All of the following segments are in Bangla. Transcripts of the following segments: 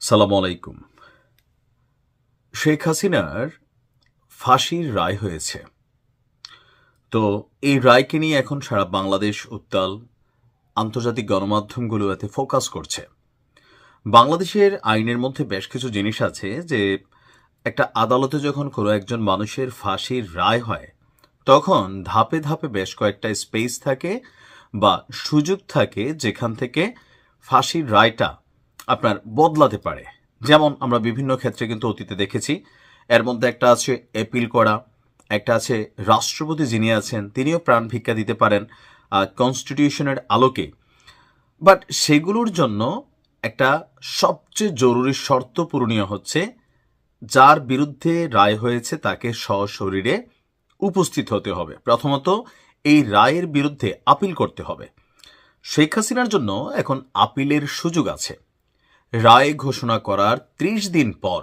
সালাম আলাইকুম। শেখ হাসিনার ফাঁসির রায় হয়েছে। তো এই রায়কে নিয়ে এখন সারা বাংলাদেশ উত্তাল, আন্তর্জাতিক গণমাধ্যমগুলো এতে ফোকাস করছে। বাংলাদেশের আইনের মধ্যে বেশ কিছু জিনিস আছে যে, একটা আদালতে যখন কোনো একজন মানুষের ফাঁসির রায় হয়, তখন ধাপে ধাপে বেশ কয়েকটা স্পেস থাকে বা সুযোগ থাকে যেখান থেকে ফাঁসির রায়টা আপনার বদলাতে পারে। যেমন আমরা বিভিন্ন ক্ষেত্রে কিন্তু অতীতে দেখেছি, এর মধ্যে একটা আছে এপিল করা, একটা আছে রাষ্ট্রপতি যিনি আছেন, তিনিও প্রাণ ভিক্ষা দিতে পারেন কনস্টিটিউশনের আলোকে। বাট সেগুলোর জন্য একটা সবচেয়ে জরুরি শর্ত পূরণীয় হচ্ছে, যার বিরুদ্ধে রায় হয়েছে তাকে সশরীরে উপস্থিত হতে হবে। প্রথমত, এই রায়ের বিরুদ্ধে আপিল করতে হবে। শেখ হাসিনার জন্য এখন আপিলের সুযোগ আছে। রায় ঘোষণা করার ত্রিশ দিন পর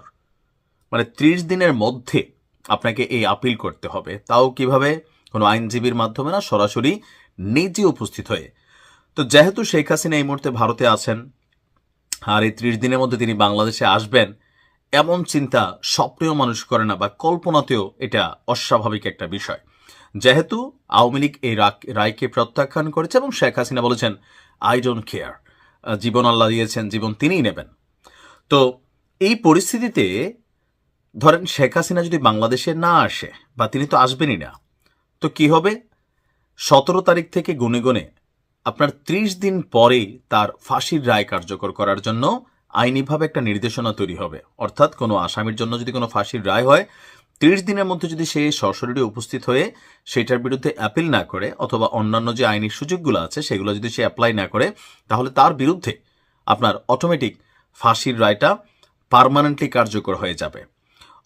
মানে ত্রিশ দিনের মধ্যে আপনাকে এই আপিল করতে হবে। তাও কীভাবে? কোনো আইনজীবীর মাধ্যমে না, সরাসরি নিজে উপস্থিত হয়ে। তো যেহেতু শেখ হাসিনা এই মুহূর্তে ভারতে আছেন, আর এই ত্রিশ দিনের মধ্যে তিনি বাংলাদেশে আসবেন, এমন চিন্তা স্বপ্নেও মানুষ করে না, বা কল্পনাতেও এটা অস্বাভাবিক একটা বিষয়। যেহেতু আওয়ামী লীগ এই রায়কে প্রত্যাখ্যান করেছে এবং শেখ হাসিনা বলেছেন আই ডোন্ট কেয়ার জীবন আল্লাহ দিয়েছেন, জীবন তিনিই নেবেন। তো এই পরিস্থিতিতে ধরেন শেখ হাসিনা যদি বাংলাদেশে না আসে বা তিনি তো আসবেনই না, তো কি হবে? সতেরো তারিখ থেকে গুনে গুনে আপনার ত্রিশ দিন পরেই তার ফাঁসির রায় কার্যকর করার জন্য আইনিভাবে একটা নির্দেশনা তৈরি হবে। অর্থাৎ কোনো আসামির জন্য যদি কোনো ফাঁসির রায় হয় ত্রিশ দিনের মধ্যে যদি সে সশরীরে উপস্থিত হয়ে সেটার বিরুদ্ধে অ্যাপিল না করে অথবা অন্যান্য যে আইনি সুযোগগুলো আছে সেগুলো যদি সে অ্যাপ্লাই না করে, তাহলে তার বিরুদ্ধে আপনার অটোমেটিক ফাঁসির রায়টা পার্মানেন্টলি কার্যকর হয়ে যাবে।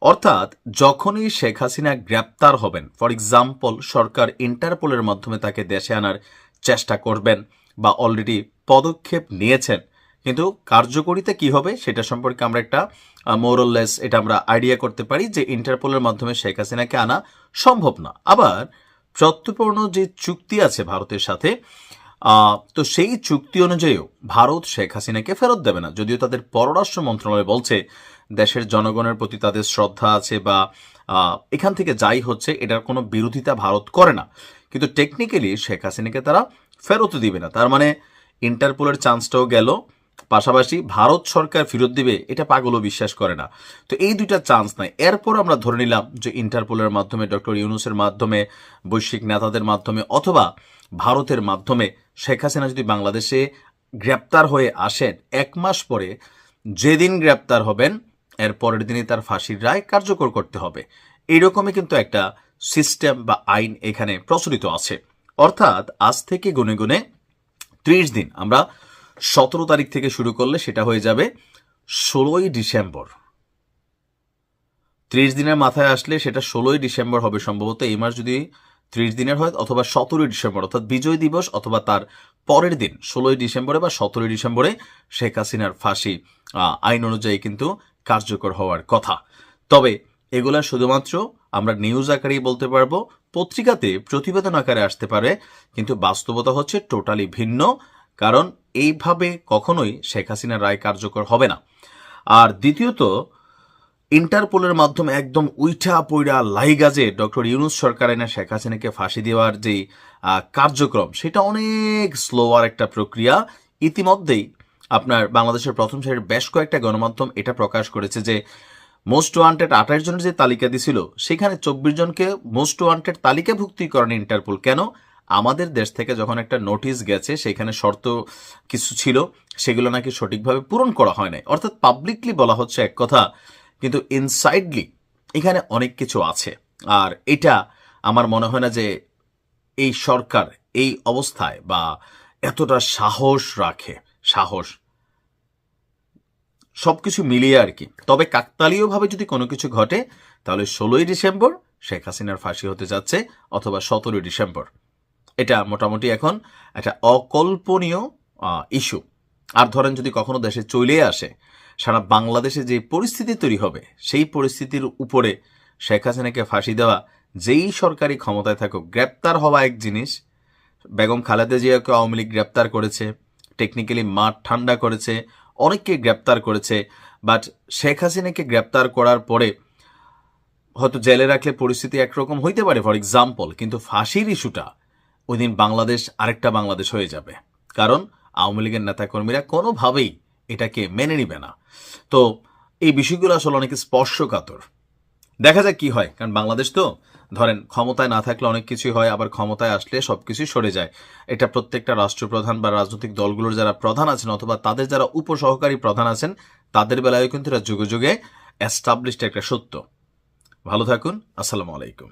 অর্থাৎ যখনই শেখ হাসিনা গ্রেপ্তার হবেন ফর এক্সাম্পল সরকার ইন্টারপোলের মাধ্যমে তাকে দেশে আনার চেষ্টা করবেন বা অলরেডি পদক্ষেপ নিয়েছেন কিন্তু কার্যকরিতা কি হবে সেটা সম্পর্কে আমরা একটা মোরললেস এটা আমরা আইডিয়া করতে পারি যে ইন্টারপোলের মাধ্যমে শেখ হাসিনাকে আনা সম্ভব না। আবার প্রত্যুপূর্ণ যে চুক্তি আছে ভারতের সাথে তো সেই চুক্তি অনুযায়ীও ভারত শেখ হাসিনাকে ফেরত দেবে না। যদিও তাদের পররাষ্ট্র মন্ত্রণালয় বলছে দেশের জনগণের প্রতি তাদের শ্রদ্ধা আছে বা এখান থেকে যাই হচ্ছে এটার কোনো বিরোধিতা ভারত করে না। কিন্তু টেকনিক্যালি শেখ হাসিনাকে তারা ফেরত দিবে না। তার মানে ইন্টারপোলের চান্সটাও গেল পাশাপাশি ভারত সরকার ফেরত দিবে, এটা পাগলও বিশ্বাস করে না। তো এই দুইটা চান্স নাই। এরপর আমরা ধরে নিলাম যে ইন্টারপোলের মাধ্যমে, ডক্টর ইউনুসের মাধ্যমে, বৈশ্বিক নেতাদের মাধ্যমে অথবা ভারতের মাধ্যমে শেখ হাসিনা যদি বাংলাদেশে গ্রেপ্তার হয়ে আসেন, এক মাস পরে যেদিন গ্রেপ্তার হবেন, এর পরের দিনই তার ফাঁসির রায় কার্যকর করতে হবে। এইরকমই কিন্তু একটা সিস্টেম বা আইন এখানে প্রচলিত আছে। অর্থাৎ আজ থেকে গুনে গুনে ত্রিশ দিন, আমরা সতেরো তারিখ থেকে শুরু করলে সেটা হয়ে যাবে ষোলোই ডিসেম্বর। ত্রিশ দিনের মাথায় আসলে সেটা ষোলোই ডিসেম্বর হবে সম্ভবত, এই মাস যদি ত্রিশ দিনের হয় অথবা সতেরোই ডিসেম্বর, অর্থাৎ বিজয় দিবস অথবা তার পরের দিন, ষোলোই ডিসেম্বরে বা সতেরোই ডিসেম্বরে শেখ হাসিনার ফাঁসি আইন অনুযায়ী কিন্তু কার্যকর হওয়ার কথা। তবে এগুলা শুধুমাত্র আমরা নিউজ আকারেই বলতে পারব, পত্রিকাতে প্রতিবেদন আকারে আসতে পারে, কিন্তু বাস্তবতা হচ্ছে টোটালি ভিন্ন, কারণ এইভাবে কখনোই শেখ হাসিনার রায় কার্যকর হবে না। আর দ্বিতীয়ত, ইন্টারপোলের মাধ্যমে একদম উইঠা পইরা লাইগাজে ডক্টর ইউনুস সরকার এনে শেখ হাসিনাকে ফাঁসি দেওয়ার যে কার্যক্রম, সেটা অনেক স্লোয়ার একটা প্রক্রিয়া। ইতিমধ্যেই আপনার বাংলাদেশের প্রথম সারির বেশ কয়েকটা গণমাধ্যম এটা প্রকাশ করেছে যে, মোস্ট ওয়ান্টেড আঠাশ জনের যে তালিকা দিছিল, সেখানে চব্বিশ জনকে মোস্ট ওয়ান্টেড তালিকাভুক্তি করেন ইন্টারপোল। কেন? আমাদের দেশ থেকে যখন একটা নোটিশ গেছে, সেখানে শর্ত কিছু ছিল, সেগুলো নাকি সঠিকভাবে পূরণ করা হয় নাই। অর্থাৎ পাবলিকলি বলা হচ্ছে এক কথা, কিন্তু ইনসাইডলি এখানে অনেক কিছু আছে। আর এটা আমার মনে হয় না যে এই সরকার এই অবস্থায় বা এতটা সাহস রাখে। সাহস। সবকিছু মিলিয়ে আর কি। তবে কাকতালীয়ভাবে যদি কোনো কিছু ঘটে, তাহলে ষোলোই ডিসেম্বর শেখ হাসিনার ফাঁসি হতে যাচ্ছে, অথবা সতেরোই ডিসেম্বর। এটা মোটামুটি এখন একটা অকল্পনীয় ইস্যু আর ধরেন যদি কখনো দেশে চলে আসে, সারা বাংলাদেশে যে পরিস্থিতি তৈরি হবে, সেই পরিস্থিতির উপরে শেখ হাসিনাকে ফাঁসি দেওয়া, যেই সরকারি ক্ষমতায় থাকুক, গ্রেপ্তার হওয়া এক জিনিস, বেগম খালেদা জিয়াকে আওয়ামী লীগ গ্রেপ্তার করেছে টেকনিক্যালি মাঠ ঠান্ডা করেছে, অনেককে গ্রেপ্তার করেছে বাট শেখ হাসিনাকে গ্রেপ্তার করার পরে হয়তো জেলে রাখলে পরিস্থিতি একরকম হইতে পারে ফর এক্সাম্পল কিন্তু ফাঁসির ইস্যুটা ওই দিন বাংলাদেশ আরেকটা বাংলাদেশ হয়ে যাবে। কারণ আওয়ামী লীগের নেতাকর্মীরা কোনোভাবেই এটাকে মেনে নিবে না। তো এই বিষয়গুলো আসলে অনেক স্পর্শকাতর। দেখা যাক কি হয়, কারণ বাংলাদেশ তো, ধরেন ক্ষমতায় না থাকলে অনেক কিছুই হয়, আবার ক্ষমতায় আসলে সব কিছুই সরে যায়। এটা প্রত্যেকটা রাষ্ট্রপ্রধান বা রাজনৈতিক দলগুলোর যারা প্রধান আছেন অথবা তাদের যারা উপসহকারী প্রধান আছেন, তাদের বেলায়ও কিন্তু এটা যুগে যুগে এস্টাবলিশড একটা সত্য। ভালো থাকুন, আসসালামু আলাইকুম।